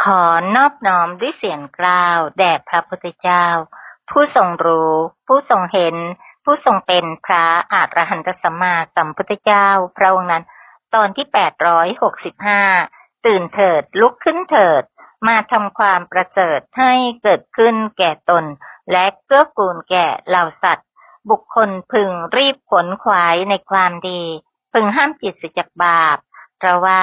ขอนอบน้อมด้วยเสียงกล่าวแด่พระพุทธเจ้า ผู้ทรงรู้ ผู้ทรงเห็น ผู้ทรงเป็นพระอรหันตสัมมาสัมพุทธเจ้า พระองค์นั้น ตอนที่แปดร้อยหกสิบห้าตื่นเถิดลุกขึ้นเถิด มาทำความประเสริฐให้เกิดขึ้นแก่ตน และเกื้อกูลแก่เหล่าสัตว์ บุคคลพึงรีบขนขวายในความดี พึงห้ามจิตเสียจากบาป เพราะว่า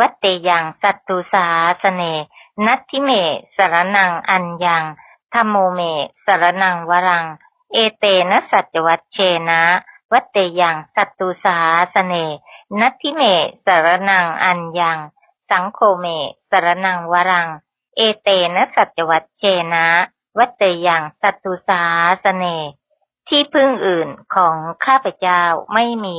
วัตเตยังสัตตุสาสเน นัตทิเมสรนังอัญญังธรรมโมเมสรนังวรัง เอเตนะสัจวัชเชนะ วัตเตยังสัตตุสาสเน นัตทิเมสรนังอัญญัง สังโฆเมสรนังวรัง เอเตนะสัจวัชเชนะ วัตเตยังสัตตุสาสเน ที่พึ่งอื่นของข้าพเจ้าไม่มี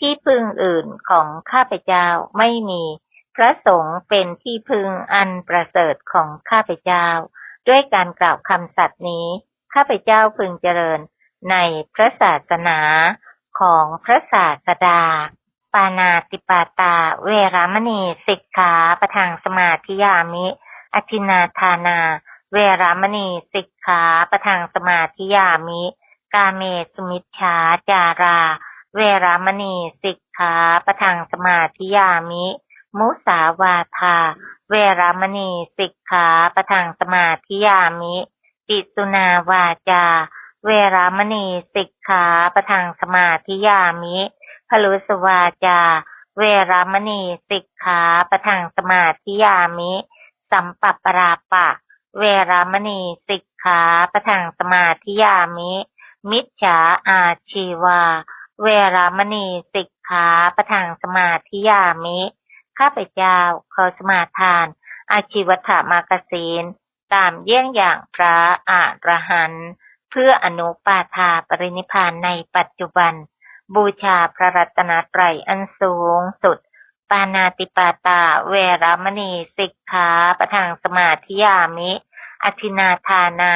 ที่พึ่งอื่นของข้าพเจ้าไม่มี พระสงฆ์เป็นที่พึ่งอันประเสริฐของข้าพเจ้า ด้วยการกล่าวคำสัตย์นี้ ข้าพเจ้าพึงเจริญในพระศาสนาของพระศาสดา ปานาติปาตา เวรามณีสิกขาประทังสมาธิยามิอธินาทานา เวรามณีสิกขาประทังสมาธิยามิ กาเมสุมิชฌาจารา เวรามณีสิกขาประทังสมาธิยามิ มุสาวาทา เวรามณีสิกขาประทังสมาธิยามิ ปิสุนาวาจา เวรามณีสิกขาประทังสมาธิยามิพลุสวาจา เวรามณีสิกขาประทังสมาธิยามิ สัมปปราปะ เวรามณีสิกขาประทังสมาธิยามิ มิจฉาอาชีวา เวรามณีสิกขาประทังสมาธิยามิ ข้าพเจ้าขอสมาทาน อาชีวถามากศีลตามเยี่ยงอย่างพระอรหันเพื่ออนุปาทาปรินิพานในปัจจุบัน บูชาพระรัตนตรัยอันสูงสุด ปานาติปาตาเวรามณีสิกขาประทังสมาธิยามิอธินาทานา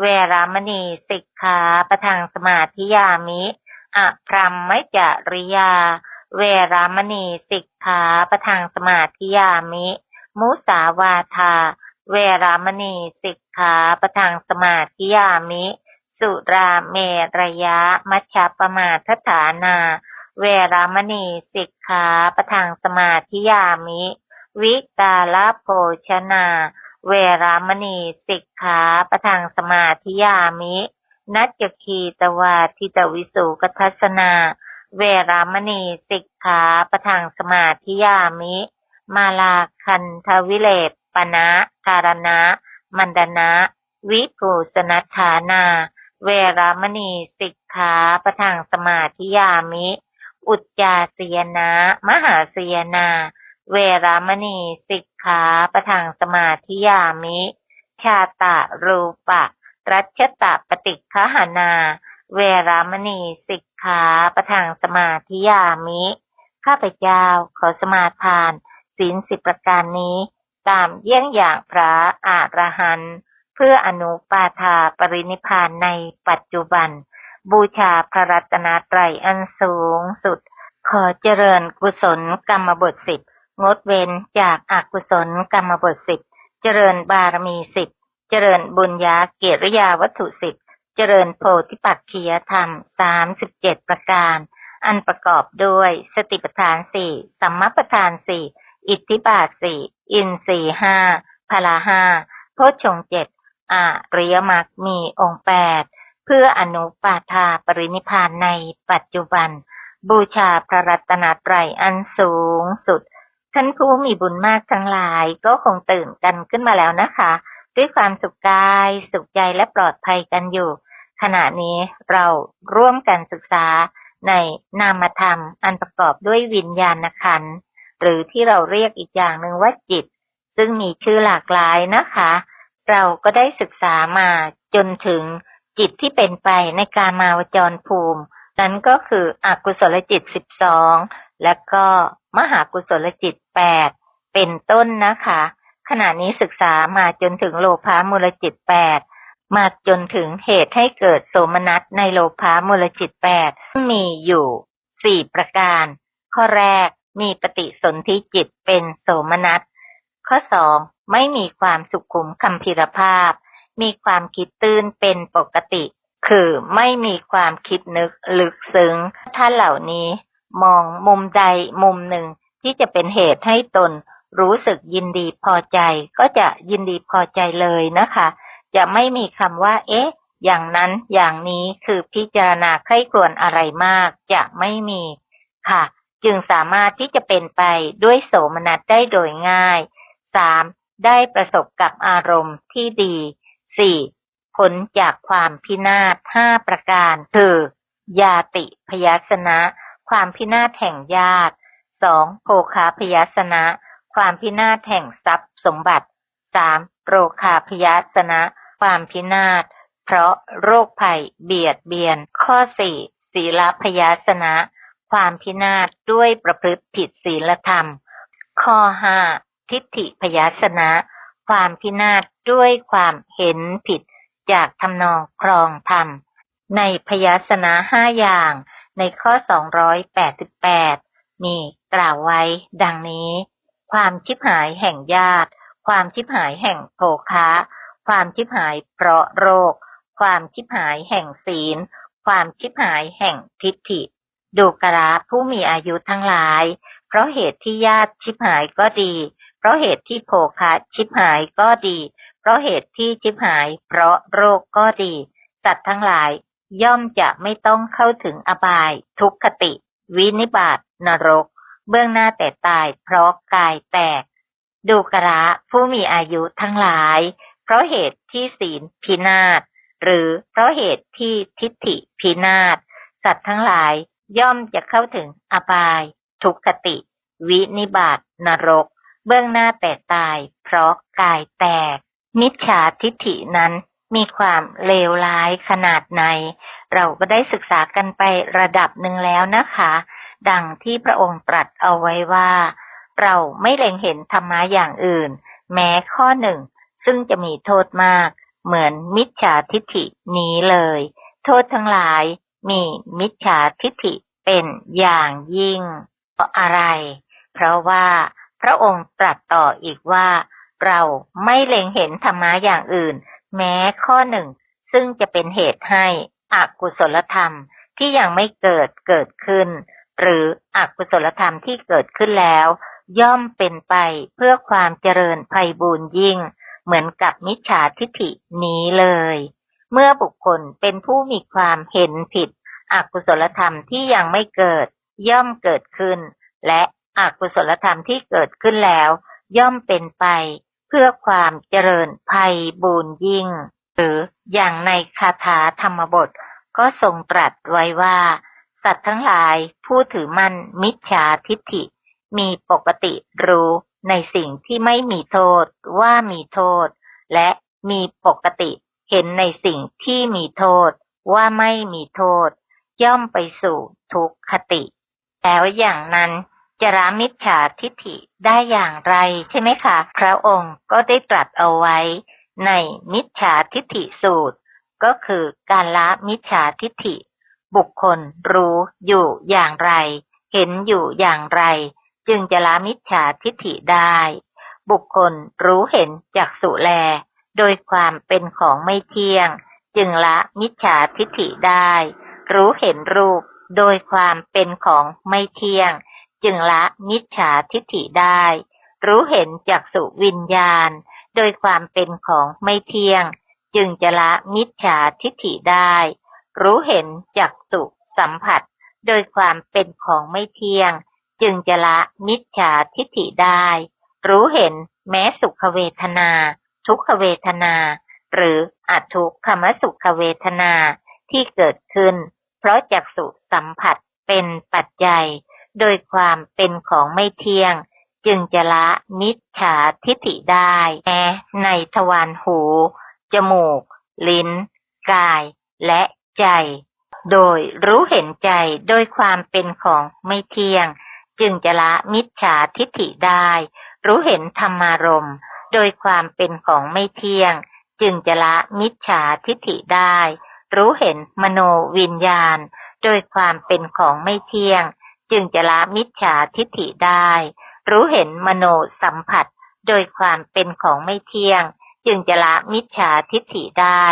เวรามณีสิกขาประทังสมาธิยามิ อะพรัมมจริยา เวรามณีสิกขาประทังสมาธิยามิ มุสาวาทา เวรามณีสิกขาประทังสมาธิยามิ สุราเมรยะมัชฌะปมาทฐานา เวรามณีสิกขาประทังสมาธิยามิ วิกาลโภชนา เวรามณีสิกขาประทังสมาธิยามิ นัจจคีตวาทิตวิสุกทัสนา เวรามณีสิกขาประทังสมาธิยามิ มาลาคันทวิเลปปนะการณะ มันดนะ วิภูสนัฐานา เวรามณีสิกขาประทังสมาธิยามิ อุจจาเสียนะ มหาเสียนา เวรามณีสิกขาประทังสมาธิยามิ ชาตะรูปะ รัชตะปฏิคหานา เวรามณีสิกขาประทังสมาธิยามิ ข้าพเจ้าขอสมาทานศีลสิบประการนี้ ตามเยี่ยงอย่างพระอรหันต์พื่ออนุปาทาปรินิพพานในปัจจุบัน บูชาพระรัตนตรัยอันสูงสุด ขอเจริญกุศลกรรมบทสิบงดเว้นจากอากุศลกรรมบทสิบเจริญบารมีสิบ เจริญบุญญาเกียริยาวัตถุสิบเจริญโพธิปักขียธรรมสามสิบเจ็ดประการ อันประกอบด้วยสติปัฏฐานสี่สัมมาปัฏฐานสี่อิทธิบาทสี่อินสี่ห้าพละห้าโพชฌงเจ็ดอาริยมรรคมีองค์แปดเพื่ออนุปาทาปรินิพานในปัจจุบัน บูชาพระรัตนตรัยอันสูงสุด ท่านผู้มีบุญมากทั้งหลายก็คงตื่นกันขึ้นมาแล้วนะคะ ด้วยความสุขกาย สุขใจและปลอดภัยกันอยู่ ขณะนี้เราร่วมกันศึกษาในนามธรรมอันประกอบด้วยวิญญาณขันธ์หรือที่เราเรียกอีกอย่างหนึ่งว่าจิต ซึ่งมีชื่อหลากหลายนะคะ เราก็ได้ศึกษามาจนถึงจิตที่เป็นไปในการมาวจรภูมิ นั้นก็คืออกุศลจิตสิบสองและก็มหากุศลจิตแปดเป็นต้นนะคะ ขณะนี้ศึกษามาจนถึงโลภามูลจิตแปดมาจนถึงเหตุให้เกิดโสมนัสในโลภามูลจิตแปดมีอยู่สี่ประการ ข้อแรกมีปฏิสนธิจิตเป็นโสมนัส ข้อสองไม่มีความสุขุมคัมพิรภาพ มีความคิดตื้นเป็นปกติ คือไม่มีความคิดนึกลึกซึ้งท่านเหล่านี้ มองมุมใดมุมหนึ่งที่จะเป็นเหตุให้ตน รู้สึกยินดีพอใจ ก็จะยินดีพอใจเลยนะคะ จะไม่มีคำว่า เอ๊ะ อย่างนั้นอย่างนี้คือพิจารณาใคร่ครวญอะไรมาก จะไม่มีค่ะ จึงสามารถที่จะเป็นไปด้วยโสมนัสได้โดยง่ายสามได้ประสบกับอารมณ์ที่ดีสี่ผลจากความพินาศห้าประการ คือ ยาติพยาสนะ ความพินาศแห่งญาติสองโภคาพยาสนะ ความพินาศแห่งทรัพย์สมบัติสามโรคาพยาสนะ ความพินาศ เพราะโรคภัยเบียดเบียน ข้อสี่ศีลพยาสนะ ความพินาศด้วยประพฤติผิดศีลธรรม ข้อห้าทิฏฐิพยาสนะ ความพินาศด้วยความเห็นผิดจากทำนองครองธรรม ในพยาสนะห้าอย่าง ในข้อ 288 มีกล่าวไว้ดังนี้ ความชิบหายแห่งญาติ ความชิบหายแห่งโภคะ ความชิบหายเพราะโรค ความชิบหายแห่งศีล ความชิบหายแห่งทิฏฐิ ดูกระผู้มีอายุทั้งหลาย เพราะเหตุที่ญาติชิบหายก็ดี เพราะเหตุที่โภคะชิบหายก็ดี เพราะเหตุที่ชิบหาย เพราะโรคก็ดี สัตว์ทั้งหลายย่อมจะไม่ต้องเข้าถึงอบาย ทุกขติ วินิบาตนรก เบื้องหน้าแต่ตายเพราะกายแตก ดูกระผู้มีอายุทั้งหลาย เพราะเหตุที่ศีลพินาศหรือเพราะเหตุที่ทิฏฐิพินาศสัตว์ทั้งหลายย่อมจะเข้าถึงอบาย ทุกขติ วินิบาตนรก เบื้องหน้าแต่ตาย เพราะกายแตก มิจฉาทิฏฐินั้นมีความเลวร้ายขนาดไหน เราก็ได้ศึกษากันไประดับหนึ่งแล้วนะคะ ดังที่พระองค์ตรัสเอาไว้ว่า เราไม่เล็งเห็นธรรมะอย่างอื่น แม้ข้อหนึ่ง ซึ่งจะมีโทษมาก เหมือนมิจฉาทิฏฐินี้เลย โทษทั้งหลายมีมิจฉาทิฏฐิเป็นอย่างยิ่ง เพราะอะไร เพราะว่าพระองค์ตรัสต่ออีกว่า เราไม่เล็งเห็นธรรมะอย่างอื่น แม้ข้อหนึ่ง ซึ่งจะเป็นเหตุให้อกุศลธรรมที่ยังไม่เกิดเกิดขึ้น หรืออกุศลธรรมที่เกิดขึ้นแล้ว ย่อมเป็นไปเพื่อความเจริญภัยบูญยิ่ง เหมือนกับมิจฉาทิฏฐินี้เลย เมื่อบุคคลเป็นผู้มีความเห็นผิด อกุศลธรรมที่ยังไม่เกิด ย่อมเกิดขึ้น และอกุศลธรรมที่เกิดขึ้นแล้ว ย่อมเป็นไปเพื่อความเจริญภัยบูญยิ่ง หรืออย่างในคาถาธรรมบท ก็ทรงตรัสไว้ว่า สัตว์ทั้งหลายผู้ถือมั่นมิจฉาทิฏฐิ มีปกติรู้ในสิ่งที่ไม่มีโทษว่ามีโทษ และมีปกติเห็นในสิ่งที่มีโทษว่าไม่มีโทษ ย่อมไปสู่ทุกขติ แล้วอย่างนั้นจะรามิจฉาทิฏฐิได้อย่างไรใช่ไหมคะ พระองค์ก็ได้ตรัสเอาไว้ ในมิจฉาทิฏฐิสูตร ก็คือการละมิจฉาทิฏฐิ บุคคล รู้อยู่อย่างไร เห็นอยู่อย่างไร จึงจะละมิจฉาทิฏฐิได้ บุคคลรู้เห็นจากสุแล โดยความเป็นของไม่เที่ยง จึงละมิจฉาทิฏฐิได้ รู้เห็นรูป โดยความเป็นของไม่เที่ยง จึงละมิจฉาทิฏฐิได้ รู้เห็นจากสุวิญญาณ โดยความเป็นของไม่เที่ยง จึงจะละมิจฉาทิฏฐิได้ รู้เห็นจากสุสัมผัส โดยความเป็นของไม่เที่ยง จึงจะละมิจฉาทิฏฐิได้ รู้เห็นแม้สุขเวทนา ทุกขเวทนา หรืออัทุขมสุขเวทนาที่เกิดขึ้น เพราะจักสุสัมผัสเป็นปัจจัย โดยความเป็นของไม่เที่ยง จึงจะละมิจฉาทิฏฐิได้แม้ในทวารหู จมูก ลิ้น กาย และ ใจ โดยรู้เห็นใจโดยความเป็นของไม่เที่ยง จึงจะละมิจฉาทิฏฐิได้ รู้เห็นธรรมารมณ์ โดยความเป็นของไม่เที่ยง จึงจะละมิจฉาทิฏฐิได้ รู้เห็นมโนวิญญาณ โดยความเป็นของไม่เที่ยง จึงจะละมิจฉาทิฏฐิได้ รู้เห็นมโนสัมผัส โดยความเป็นของไม่เที่ยง จึงจะละมิจฉาทิฏฐิได้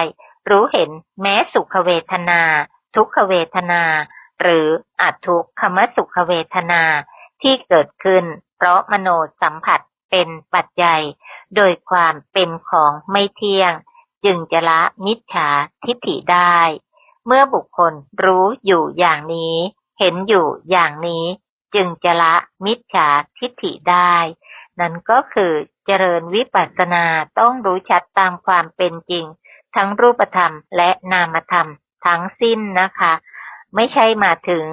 รู้เห็นแม้สุขเวทนา ทุกขเวทนา หรืออัทุกขมสุขเวทนาที่เกิดขึ้น เพราะมโนสัมผัสเป็นปัจจัย โดยความเป็นของไม่เที่ยง จึงจะละมิจฉาทิฏฐิได้ เมื่อบุคคลรู้อยู่อย่างนี้ เห็นอยู่อย่างนี้ จึงจะละมิจฉาทิฏฐิได้ นั่นก็คือเจริญวิปัสสนาต้องรู้ชัดตามความเป็นจริง ทั้งรูปธรรมและนามธรรมทั้งสิ้นนะคะ ไม่ใช่มาถึง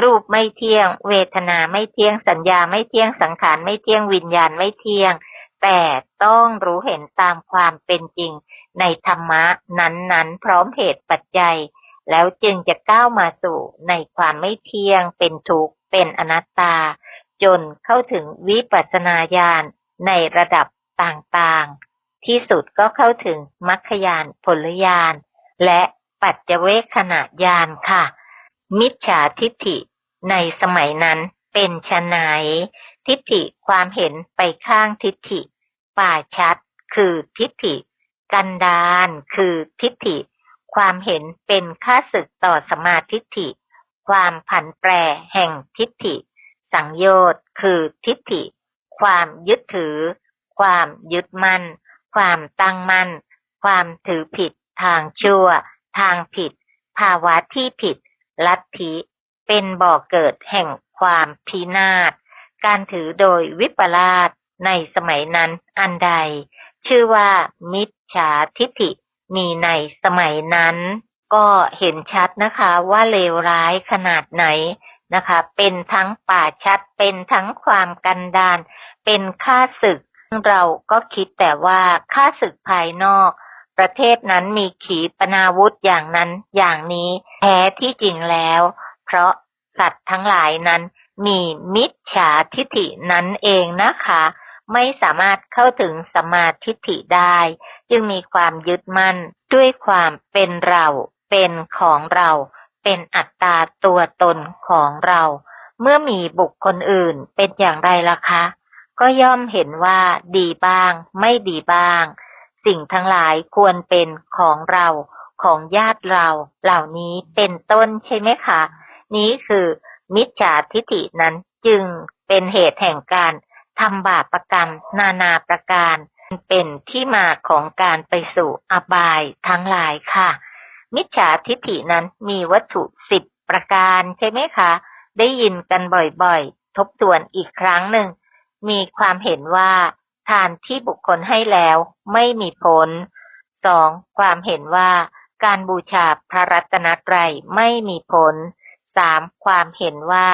รูปไม่เที่ยง เวทนาไม่เที่ยงสัญญาไม่เที่ยงสังขารไม่เที่ยงวิญญาณไม่เที่ยง แต่ต้องรู้เห็นตามความเป็นจริง ในธรรมะนั้นๆ พร้อมเหตุปัจจัย แล้วจึงจะก้าวมาสู่ในความไม่เที่ยง เป็นทุกข์เป็นอนัตตา จนเข้าถึงวิปัสสนาญาณในระดับต่างๆ ที่สุดก็เข้าถึงมรรคญาณผลญาณและปัจเจเวคขณะญาณค่ะ มิจฉาทิฏฐิในสมัยนั้นเป็นชนไหนทิฏฐิความเห็นไปข้างทิฏฐิ ป่าชัด คือทิฏฐิ กันดานคือทิฏฐิ ความเห็นเป็นค่าศึกต่อสมาทิฏฐิ ความผันแปรแห่งทิฏฐิ สังโยชน์คือทิฏฐิ ความยึดถือ ความยึดมั่น ความตั้งมั่น ความถือผิด ทางชั่ว ทางผิด ภาวะที่ผิด ลัทธิ เป็นบ่อเกิดแห่งความพินาศ การถือโดยวิปลาสในสมัยนั้นอันใด ชื่อว่ามิจฉาทิฏฐิ มีในสมัยนั้น ก็เห็นชัดนะคะว่าเลวร้ายขนาดไหนนะคะ เป็นทั้งป่าชัด เป็นทั้งความกันดาน เป็นค่าศึก เราก็คิดแต่ว่าค่าศึกภายนอก ประเทศนั้นมีขีปนาวุธอย่างนั้นอย่างนี้แท้ที่จริงแล้ว เพราะสัตว์ทั้งหลายนั้น มีมิจฉาทิฏฐินั้นเองนะคะ ไม่สามารถเข้าถึงสมาธิฐิได้ จึงมีความยึดมั่นด้วยความเป็นเราเป็นของเรา เป็นอัตตาตัวตนของเรา เมื่อมีบุคคลอื่นเป็นอย่างไรล่ะคะ ก็ย่อมเห็นว่าดีบ้าง ไม่ดีบ้าง สิ่งทั้งหลายควรเป็นของเราของญาติเราเหล่านี้เป็นต้นใช่ไหมคะ นี้คือมิจฉาทิฏฐินั้นจึงเป็นเหตุแห่งการทำบาปประกรรม นานาประการ เป็นที่มาของการไปสู่อบายทั้งหลายค่ะ มิจฉาทิฏฐินั้นมีวัตถุสิบประการใช่ไหมคะ ได้ยินกันบ่อยๆ ทบทวนอีกครั้งหนึ่ง มีความเห็นว่า ทานที่บุคคลให้แล้วไม่มีผลสองความเห็นว่าการบูชาพระรัตนตรัยไม่มีผลสามความเห็นว่า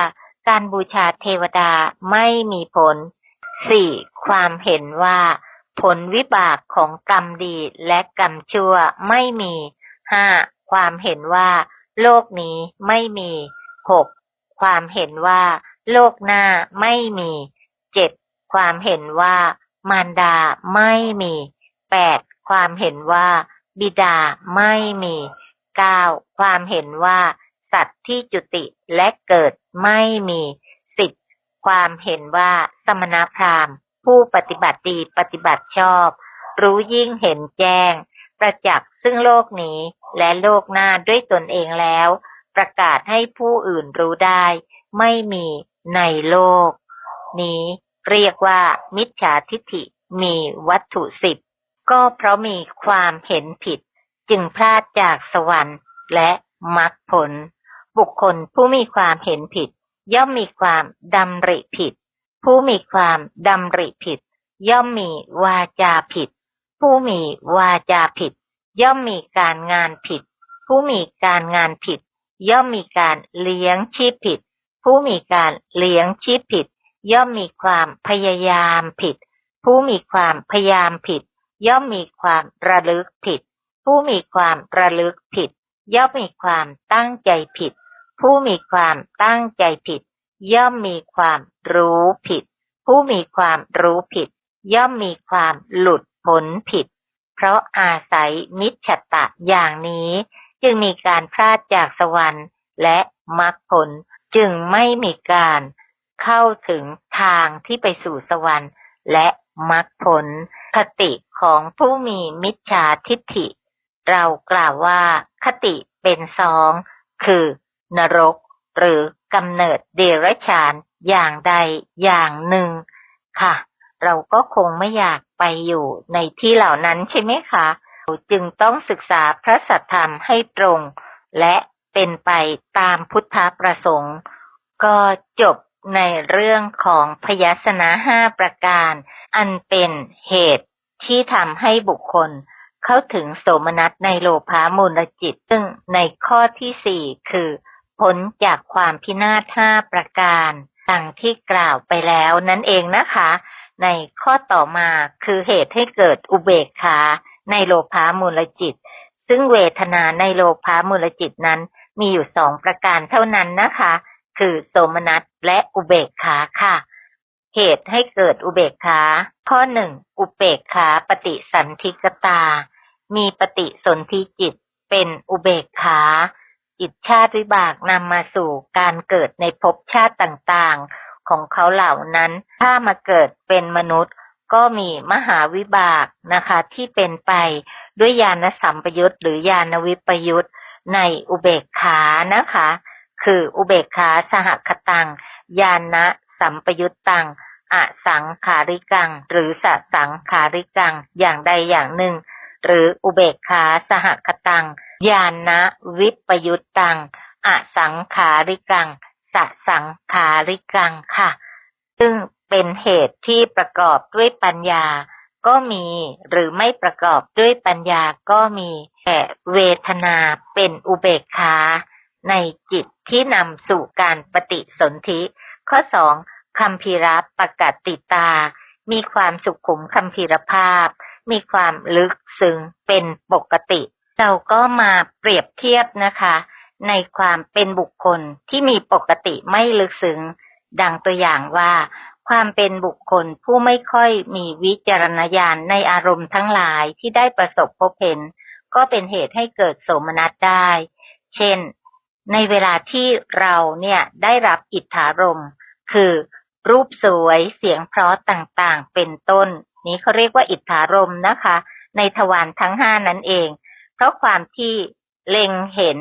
การบูชาเทวดาไม่มีผลสี่ความเห็นว่า ผลวิบากของกรรมดีและกรรมชั่วไม่มีห้าความเห็นว่า โลกนี้ไม่มีหกความเห็นว่า โลกหน้าไม่มี เจ็ดความเห็นว่ามารดาไม่มีแปดความเห็นว่า บิดาไม่มีเก้าความเห็นว่า สัตว์ที่จุติและเกิดไม่มีสิบความเห็นว่าสมณพราหมณ์ ผู้ปฏิบัติดีปฏิบัติชอบ รู้ยิ่งเห็นแจ้ง ประจักษ์ซึ่งโลกนี้และโลกหน้าด้วยตนเองแล้ว ประกาศให้ผู้อื่นรู้ได้ ไม่มีในโลก นี้ เรียกว่า มิจฉาทิฏฐิมีวัตถุสิบก็เพราะมีความเห็นผิด จึงพลาดจากสวรรค์และมรรคผล บุคคลผู้มีความเห็นผิด ย่อมมีความดำริผิด ผู้มีความดำริผิด ย่อมมีวาจาผิด ผู้มีวาจาผิด ย่อมมีการงานผิด ผู้มีการงานผิด ย่อมมีการเลี้ยงชีพผิด ผู้มีการเลี้ยงชีพผิด ย่อมมีความพยายามผิด ผู้มีความพยายามผิด ย่อมมีความระลึกผิด ผู้มีความระลึกผิด ย่อมมีความตั้งใจผิด ผู้มีความตั้งใจผิด ย่อมมีความรู้ผิด ผู้มีความรู้ผิด ย่อมมีความหลุดพ้นผิด เพราะอาศัยมิจฉตะอย่างนี้ จึงมีการพลาดจากสวรรค์และมรรคผลจึงไม่มีการ เข้าถึงทางที่ไปสู่สวรรค์ และมรรคผลคติของผู้มีมิจฉาทิฏฐิ เรากล่าวว่าคติเป็นสอง คือนรก หรือกำเนิดเดรัจฉานอย่างใดอย่างหนึ่ง ค่ะ เราก็คงไม่อยากไปอยู่ในที่เหล่านั้นใช่ไหมคะจึงต้องศึกษาพระสัทธรรมให้ตรง และเป็นไปตามพุทธประสงค์ ก็จบ ในเรื่องของพยัสนะห้าประการ อันเป็นเหตุที่ทำให้บุคคล เข้าถึงโสมนัสในโลภามูลจิต ซึ่งในข้อที่สี่คือพ้นจากความพินาศห้าประการดังที่กล่าวไปแล้วนั่นเองนะคะ ในข้อต่อมาคือเหตุให้เกิดอุเบกขาในโลภามูลจิต ซึ่งเวทนาในโลภามูลจิตนั้นมีอยู่สองประการเท่านั้นนะคะ คือโสมนัส และอุเบกขาค่ะ เหตุให้เกิดอุเบกขา ข้อหนึ่งอุเบกขาปฏิสันธิกตา มีปฏิสนธิจิตเป็นอุเบกขา จิตชาติวิบากนำมาสู่การเกิดในภพชาติต่างๆ ของเขาเหล่านั้น ถ้ามาเกิดเป็นมนุษย์ ก็มีมหาวิบากนะคะที่เป็นไปด้วยญาณสัมปยุตหรือญาณวิปยุตในอุเบกขานะคะ คืออุเบกขาสหคตัง ญาณสัมปยุตตังอสังขาริกัง หรือสสังขาริกัง อย่างใดอย่างหนึ่ง หรืออุเบกขาสหคตังญาณวิปยุตตังอสังขาริกังสสังขาริกังค่ะ ซึ่งเป็นเหตุที่ประกอบด้วยปัญญาก็มีหรือไม่ประกอบด้วยปัญญาก็มีแต่เวทนาเป็นอุเบกขาในจิตที่นำสู่การปฏิสนธิ ข้อสองคัมภีระปกติตา มีความสุขุมคัมภีรภาพ มีความลึกซึ้งเป็นปกติ เราก็มาเปรียบเทียบนะคะ ในความเป็นบุคคลที่มีปกติไม่ลึกซึ้งดังตัวอย่างว่า ความเป็นบุคคลผู้ไม่ค่อยมีวิจารณญาณในอารมณ์ทั้งหลายที่ได้ประสบพบเห็น ก็เป็นเหตุให้เกิดโสมนัสได้ เช่น ในเวลาที่เราเนี่ยได้รับอิทธารมคือรูปสวยเสียงเพราะต่างๆ เป็นต้น นี้เขาเรียกว่าอิทธารมนะคะ ในทวารทั้งห้านั่นเอง เพราะความที่เล็งเห็น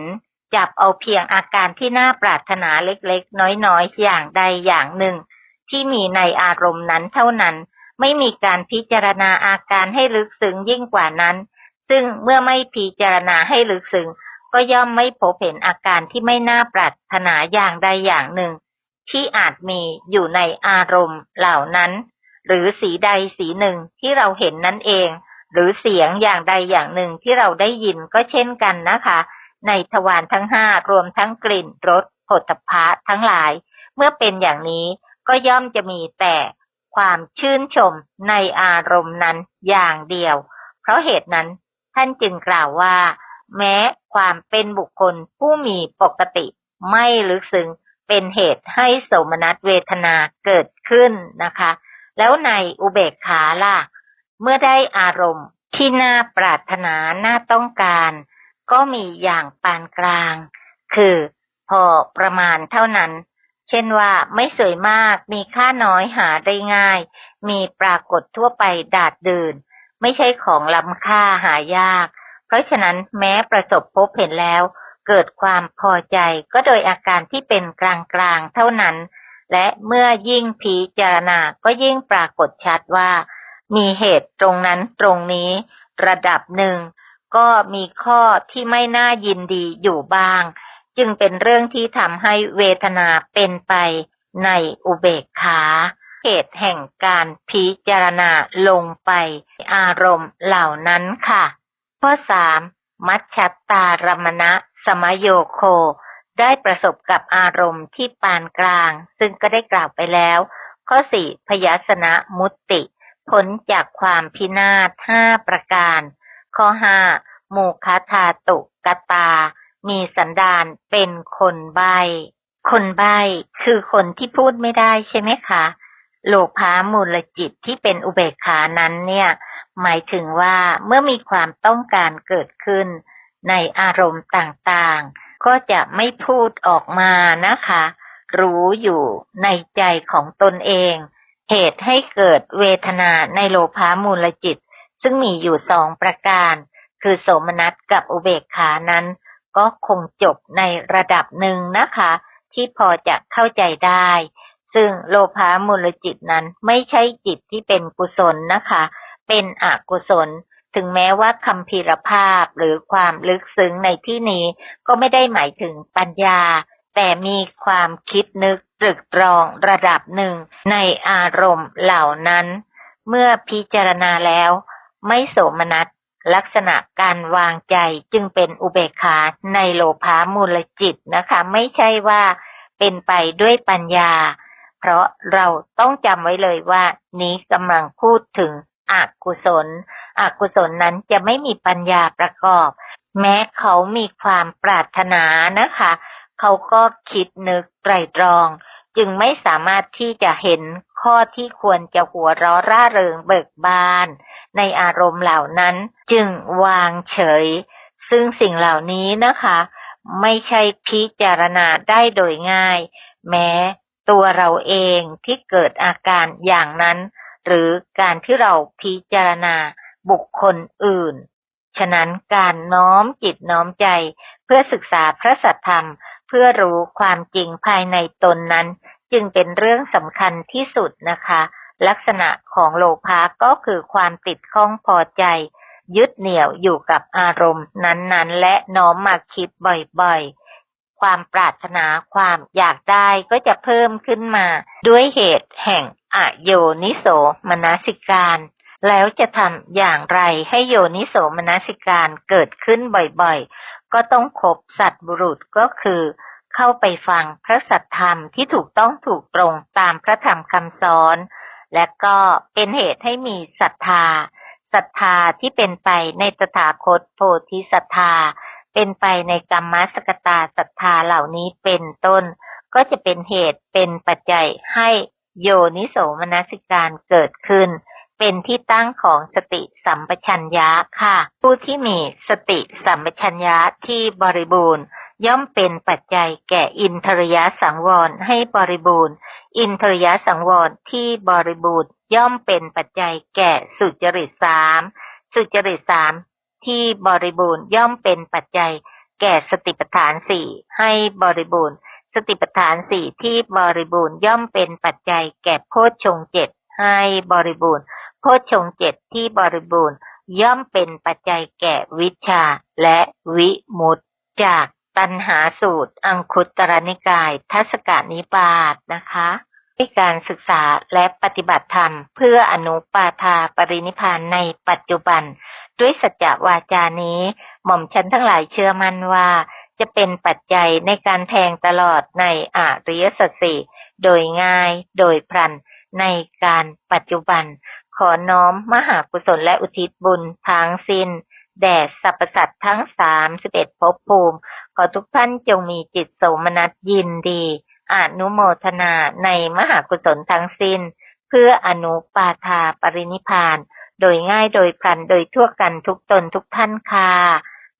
จับเอาเพียงอาการที่น่าปรารถนาเล็กๆ น้อยๆ อย่างใดอย่างหนึ่ง ที่มีในอารมณ์นั้นเท่านั้น ไม่มีการพิจารณาอาการให้ลึกซึ้งยิ่งกว่านั้น ซึ่งเมื่อไม่พิจารณาให้ลึกซึ้ง ก็ย่อมไม่พบเห็นอาการที่ไม่น่าปรารถนาอย่างใดอย่างหนึ่ง ที่อาจมีอยู่ในอารมณ์เหล่านั้น หรือสีใดสีหนึ่งที่เราเห็นนั่นเอง หรือเสียงอย่างใดอย่างหนึ่งที่เราได้ยินก็เช่นกันนะคะ ในทวารทั้งห้ารวมทั้งกลิ่นรสผลพะทั้งหลาย เมื่อเป็นอย่างนี้ก็ย่อมจะมีแต่ความชื่นชมในอารมณ์นั้นอย่างเดียว เพราะเหตุนั้นท่านจึงกล่าวว่า แม้ความเป็นบุคคลผู้มีปกติ ไม่ลึกซึ้งเป็นเหตุให้โสมนัสเวทนาเกิดขึ้นนะคะ แล้วในอุเบกขาล่ะ เมื่อได้อารมณ์ที่น่าปรารถนาน่าต้องการ ก็มีอย่างปานกลาง คือพอประมาณเท่านั้น เช่นว่าไม่สวยมากมีค่าน้อยหาได้ง่าย มีปรากฏทั่วไปดาดดื่นไม่ใช่ของล้ำค่าหายาก ราะฉะนั้นแม้ประสบพบเห็นแล้ว เกิดความพอใจก็โดยอาการที่เป็นกลางๆเท่านั้น และเมื่อยิ่งพิจารณาก็ยิ่งปรากฏชัดว่า มีเหตุตรงนั้นตรงนี้ ระดับหนึ่ง ก็มีข้อที่ไม่น่ายินดีอยู่บ้าง จึงเป็นเรื่องที่ทำให้เวทนาเป็นไปในอุเบกขาเหตุแห่งการพิจารณาลงไปอารมณ์เหล่านั้นค่ะ ข้อสามมัชชัตตารมณะ สมโยโค ได้ประสบกับอารมณ์ที่ปานกลาง ซึ่งก็ได้กล่าวไปแล้ว ข้อสี่พยาสนะมุตติผลจากความพินาศห้าประการ ข้อห้าโมคาธาตุกตา มีสันดานเป็นคนใบ คนใบคือคนที่พูดไม่ได้ใช่ไหมคะ โลภามูลจิตที่เป็นอุเบกขานั้นเนี่ย หมายถึงว่าเมื่อมีความต้องการเกิดขึ้น ในอารมณ์ต่างๆ ก็จะไม่พูดออกมานะคะ รู้อยู่ในใจของตนเอง เหตุให้เกิดเวทนาในโลภามูลจิต ซึ่งมีอยู่สองประการ คือโสมนัสกับอุเบกขานั้น ก็คงจบในระดับหนึ่งนะคะ ที่พอจะเข้าใจได้ ซึ่งโลภามูลจิตนั้นไม่ใช่จิตที่เป็นกุศลนะคะ เป็นอกุศล ถึงแม้ว่าคำพีรภาพหรือความลึกซึ้งในที่นี้ก็ไม่ได้หมายถึงปัญญา แต่มีความคิดนึกตรึกตรองระดับหนึ่งในอารมณ์เหล่านั้น เมื่อพิจารณาแล้ว ไม่โสมนัสลักษณะการวางใจจึงเป็นอุเบกขาในโลภามูลจิตนะคะ ไม่ใช่ว่าเป็นไปด้วยปัญญา เพราะเราต้องจำไว้เลยว่านี้กำลังพูดถึง อกุศล อกุศลนั้นจะไม่มีปัญญาประกอบ แม้เขามีความปรารถนานะคะ เขาก็คิดนึกไตรตรอง จึงไม่สามารถที่จะเห็นข้อที่ควรจะหัวเราะร่าเริงเบิกบาน ในอารมณ์เหล่านั้นจึงวางเฉย ซึ่งสิ่งเหล่านี้นะคะ ไม่ใช่พิจารณาได้โดยง่าย แม้ตัวเราเองที่เกิดอาการอย่างนั้น หรือการที่เราพิจารณาบุคคลอื่น ฉะนั้นการน้อมจิตน้อมใจ เพื่อศึกษาพระสัทธรรม เพื่อรู้ความจริงภายในตนนั้น จึงเป็นเรื่องสำคัญที่สุดนะคะ ลักษณะของโลภะก็คือความติดข้องพอใจ ยึดเหนี่ยวอยู่กับอารมณ์นั้นๆ และน้อมมาคิดบ่อยๆความปรารถนาความอยากได้ก็จะเพิ่มขึ้นมาด้วยเหตุแห่ง อโยนิโสมนสิการ แล้วจะทำอย่างไรให้โยนิโสมนสิการเกิดขึ้นบ่อยๆ ก็ต้องคบสัตบุรุษก็คือ เข้าไปฟังพระสัทธรรมที่ถูกต้องถูกตรงตามพระธรรมคำสอน และก็เป็นเหตุให้มีศรัทธาศรัทธาที่เป็นไปในตถาคตโพธิศรัทธา เป็นไปในกรรมสกตาศรัทธาเหล่านี้เป็นต้น ก็จะเป็นเหตุเป็นปัจจัยให้ โยนิโสมนสิการเกิดขึ้น เป็นที่ตั้งของสติสัมปชัญญะค่ะ ผู้ที่มีสติสัมปชัญญะที่บริบูรณ์ ย่อมเป็นปัจจัยแก่อินทริยสังวรให้บริบูรณ์ อินทริยสังวรที่บริบูรณ์ ย่อมเป็นปัจจัยแก่สุจริตสามสุจริตสามที่บริบูรณ์ย่อมเป็นปัจจัยแก่สติปัฏฐานสี่ให้บริบูรณ์ สติปัฏฐานสี่ที่บริบูรณ์ย่อมเป็นปัจจัยแก่โพชฌงเจ็ดให้บริบูรณ์โพชฌงเจ็ดที่บริบูรณ์ย่อมเป็นปัจจัยแก่วิชาและวิมุตจากตัณหาสูตร อังคุตรนิกาย ทัศกานิบาตนะคะด้วยการศึกษาและปฏิบัติธรรม เพื่ออนุปาทาปรินิพานในปัจจุบัน ด้วยสัจจวาจานี้ หม่อมฉันทั้งหลายเชื่อมั่นว่า จะเป็นปัจจัยในการแทงตลอดในอริยสัจสี่โดยง่ายโดยพลันในการปัจจุบัน ขอน้อมมหากุศลและอุทิศบุญทั้งสิ้น แด่สรรพสัตว์ทั้งสามสิบเอ็ดภพภูมิ ขอทุกท่านจงมีจิตโสมนัสยินดีอนุโมทนาในมหากุศลทั้งสิ้น เพื่ออนุปาทาปรินิพาน โดยง่ายโดยพลันโดยทั่วกันทุกตนทุกท่านค่ะ